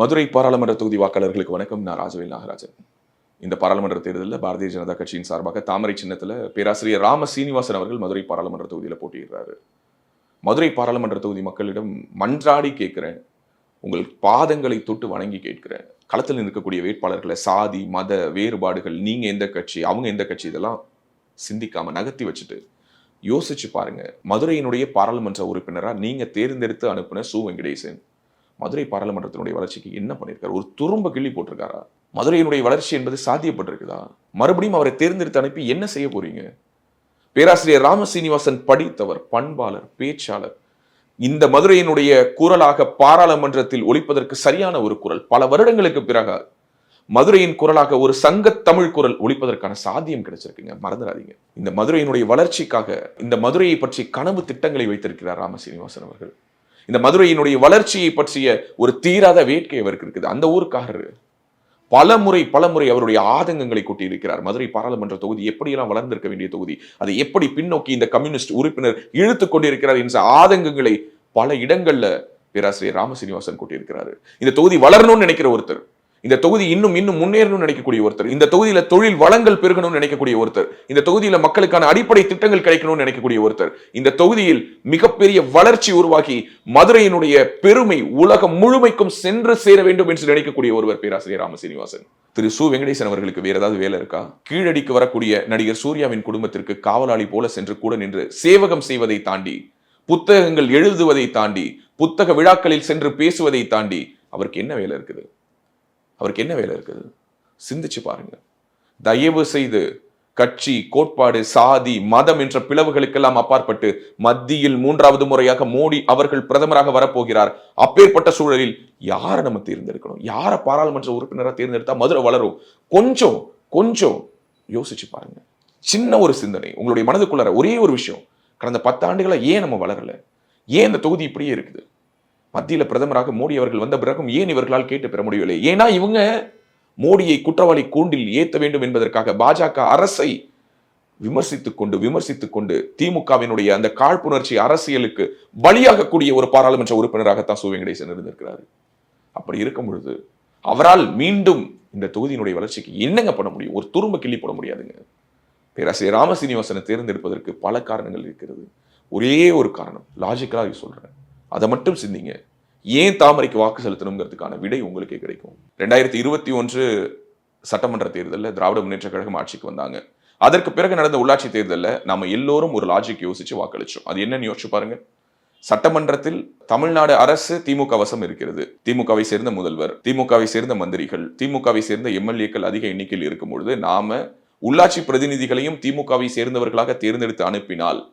மதுரை பாராளுமன்ற தொகுதி வாக்காளர்களுக்கு வணக்கம். நான் ராஜவேல் நாகராஜன். இந்த பாராளுமன்ற தேர்தலில் பாரதிய ஜனதா கட்சியின் சார்பாக தாமரை சின்னத்தில் பேராசிரியர் ராம சீனிவாசன் அவர்கள் மதுரை பாராளுமன்ற தொகுதியில் போட்டியிடுறாரு. மதுரை பாராளுமன்ற தொகுதி மக்களிடம் மன்றாடி கேட்கிறேன். உங்கள் பாதங்களை தொட்டு வணங்கி கேட்கிறேன். களத்தில் இருக்கக்கூடிய வேட்பாளர்களை சாதி மத வேறுபாடுகள் நீங்கள் எந்த கட்சி அவங்க எந்த கட்சி இதெல்லாம் சிந்திக்காமல் நகர்த்தி வச்சுட்டு யோசிச்சு பாருங்க. மதுரையினுடைய பாராளுமன்ற உறுப்பினராக நீங்கள் தேர்ந்தெடுத்து அனுப்பின சு வெங்கடேசன். மதுரை பாராளுமன்றத்தினுடைய வளர்ச்சிக்கு என்ன பண்ணியிருக்காரு ஒரு துரும்ப கிள்ளி போட்டிருக்காரா? மதுரையினுடைய வளர்ச்சி என்பது சாத்தியப்பட்டிருக்குதா? மறுபடியும் அவரை தேர்ந்தெடுத்து அனுப்பி என்ன செய்ய போறீங்க? பேராசிரியர் ராம சீனிவாசன் படித்தவர் பண்பாளர் பேச்சாளர். இந்த மதுரையினுடைய குரலாக பாராளுமன்றத்தில் ஒழிப்பதற்கு சரியான ஒரு குரல் பல வருடங்களுக்கு பிறகு மதுரையின் குரலாக ஒரு சங்க தமிழ் குரல் ஒழிப்பதற்கான சாத்தியம் கிடைச்சிருக்குங்க. மறந்துடாதீங்க. இந்த மதுரையினுடைய வளர்ச்சிக்காக இந்த மதுரையை பற்றி கனவு திட்டங்களை வைத்திருக்கிறார் ராம சீனிவாசன் அவர்கள். இந்த மதுரையினுடைய வளர்ச்சியை பற்றிய ஒரு தீராத வேட்கை அவருக்கு இருக்குது. அந்த ஊருக்காரரு பல முறை பல முறை அவருடைய ஆதங்கங்களை கொட்டியிருக்கிறார். மதுரை பாராளுமன்ற தொகுதி எப்படியெல்லாம் வளர்ந்திருக்க வேண்டிய தொகுதி அதை எப்படி பின்னோக்கி இந்த கம்யூனிஸ்ட் உறுப்பினர் இழுத்து கொண்டிருக்கிறார் என்ற ஆதங்கங்களை பல இடங்கள்ல பேராசிரியர் ராமசீனிவாசன் கொட்டியிருக்கிறாரு. இந்த தொகுதி வளரணும்னு நினைக்கிற ஒருத்தர் இந்த தொகுதி இன்னும் இன்னும் முன்னேறணும்னு நினைக்கக்கூடிய ஒருத்தர். இந்த தொகுதியில தொழில் வளங்கள் பெருகணும்னு நினைக்கக்கூடிய ஒருத்தர். இந்த தொகுதியில மக்களுக்கான அடிப்படை திட்டங்கள் கிடைக்கணும்னு நினைக்கக்கூடிய ஒருத்தர். இந்த தொகுதியில் மிகப்பெரிய வளர்ச்சி உருவாக்கி மதுரையினுடைய பெருமை உலகம் முழுமைக்கும் சென்று சேர வேண்டும் என்று நினைக்கக்கூடிய ஒருவர் பேராசிரியர் ராமசீனிவாசன் திரு சு வெங்கடேசன் அவர்களுக்கு வேற ஏதாவது வேலை இருக்கா? கீழடிக்கு வரக்கூடிய நடிகர் சூர்யாவின் குடும்பத்திற்கு காவலாளி போல சென்று கூட நின்று சேவகம் செய்வதை தாண்டி புத்தகங்கள் எழுதுவதை தாண்டி புத்தக விழாக்களில் சென்று பேசுவதை தாண்டி அவருக்கு என்ன வேலை இருக்குது? அவருக்கு என்ன வேலை இருக்குது? சிந்திச்சு பாருங்க. தயவு செய்து கட்சி கோட்பாடு சாதி மதம் என்ற பிளவுகளுக்கெல்லாம் அப்பாற்பட்டு மத்தியில் மூன்றாவது முறையாக மோடி அவர்கள் பிரதமராக வரப்போகிறார். அப்பேற்பட்ட சூழலில் யாரை நம்ம தேர்ந்தெடுக்கணும்? யாரை பாராளுமன்ற உறுப்பினராக தேர்ந்தெடுத்தா மதுரை வளரும்? கொஞ்சம் கொஞ்சம் யோசிச்சு பாருங்க. சின்ன ஒரு சிந்தனை உங்களுடைய மனதுக்குள்ளார ஒரே ஒரு விஷயம். கடந்த பத்தாண்டுகளா ஏன் நம்ம வளரல? ஏன் இந்த தொகுதி இப்படியே இருக்குது? மத்தியில் பிரதமராக மோடி அவர்கள் வந்த பிறகும் ஏன் இவர்களால் கேட்டு பெற முடியவில்லை? ஏன்னா இவங்க மோடியை குற்றவாளி கூண்டில் ஏற்ற வேண்டும் என்பதற்காக பாஜக அரசை விமர்சித்துக் கொண்டு விமர்சித்துக் கொண்டு திமுகவினுடைய அந்த காழ்ப்புணர்ச்சி அரசியலுக்கு பலியாகக்கூடிய ஒரு பாராளுமன்ற உறுப்பினராகத்தான் சு. வெங்கடேசன் இருந்திருக்கிறாரு. அப்படி இருக்கும் பொழுது அவரால் மீண்டும் இந்த தொகுதியினுடைய வளர்ச்சிக்கு என்னங்க பண்ண முடியும்? ஒரு துரும்ப கிள்ளி போட முடியாதுங்க. பேராசிரியர் ராமசீனிவாசனை தேர்ந்தெடுப்பதற்கு பல காரணங்கள் இருக்கிறது. ஒரே ஒரு காரணம். லாஜிக்கலாக சொல்றேன். அதை மட்டும் சிந்திங்க. ஏன் தாமரைக்கு வாக்கு செலுத்தணுங்கிறதுக்கான விடை உங்களுக்கே கிடைக்கும். ரெண்டாயிரத்தி இருபத்தி ஒன்று சட்டமன்ற தேர்தலில் திராவிட முன்னேற்ற கழகம் ஆட்சிக்கு வந்தாங்க. அதற்கு பிறகு நடந்த உள்ளாட்சி தேர்தலில் நம்ம எல்லோரும் ஒரு லாஜிக் யோசிச்சு வாக்களிச்சோம். அது என்னன்னு யோசிச்சு பாருங்க. சட்டமன்றத்தில் தமிழ்நாடு அரசு திமுக வசம் இருக்கிறது. திமுகவை சேர்ந்த முதல்வர் திமுகவை சேர்ந்த மந்திரிகள் திமுகவை சேர்ந்த எம்எல்ஏக்கள் அதிக எண்ணிக்கையில் இருக்கும் பொழுது நாம உள்ளாட்சி பிரதிநிதிகளையும் திமுகவை சேர்ந்தவர்களாக தேர்ந்தெடுத்து அனுப்பினால்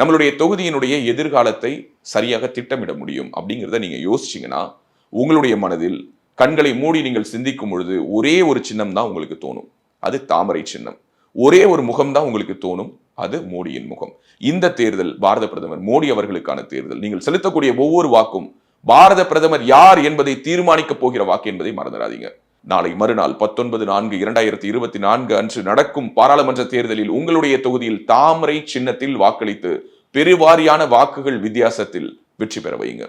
நம்மளுடைய தொகுதியினுடைய எதிர்காலத்தை சரியாக திட்டமிட முடியும் அப்படிங்கிறத நீங்க யோசிச்சீங்கன்னா உங்களுடைய மனதில் கண்களை மூடி நீங்கள் சிந்திக்கும் பொழுது ஒரே ஒரு சின்னம் தான் உங்களுக்கு தோணும். அது தாமரை சின்னம். ஒரே ஒரு முகம் தான் உங்களுக்கு தோணும். அது மோடியின் முகம். இந்த தேர்தல் பாரத பிரதமர் மோடி அவர்களுக்கான தேர்தல். நீங்கள் செலுத்தக்கூடிய ஒவ்வொரு வாக்கும் பாரத பிரதமர் யார் என்பதை தீர்மானிக்கப் போகிற வாக்கு என்பதை மறந்துடாதீங்க. நாளை மறுநாள் பத்தொன்பது நான்கு இரண்டாயிரத்தி இருபத்தி நான்கு அன்று நடக்கும் பாராளுமன்ற தேர்தலில் உங்களுடைய தொகுதியில் தாமரை சின்னத்தில் வாக்களித்து பெருவாரியான வாக்குகள் வித்தியாசத்தில் வெற்றி பெற வையுங்க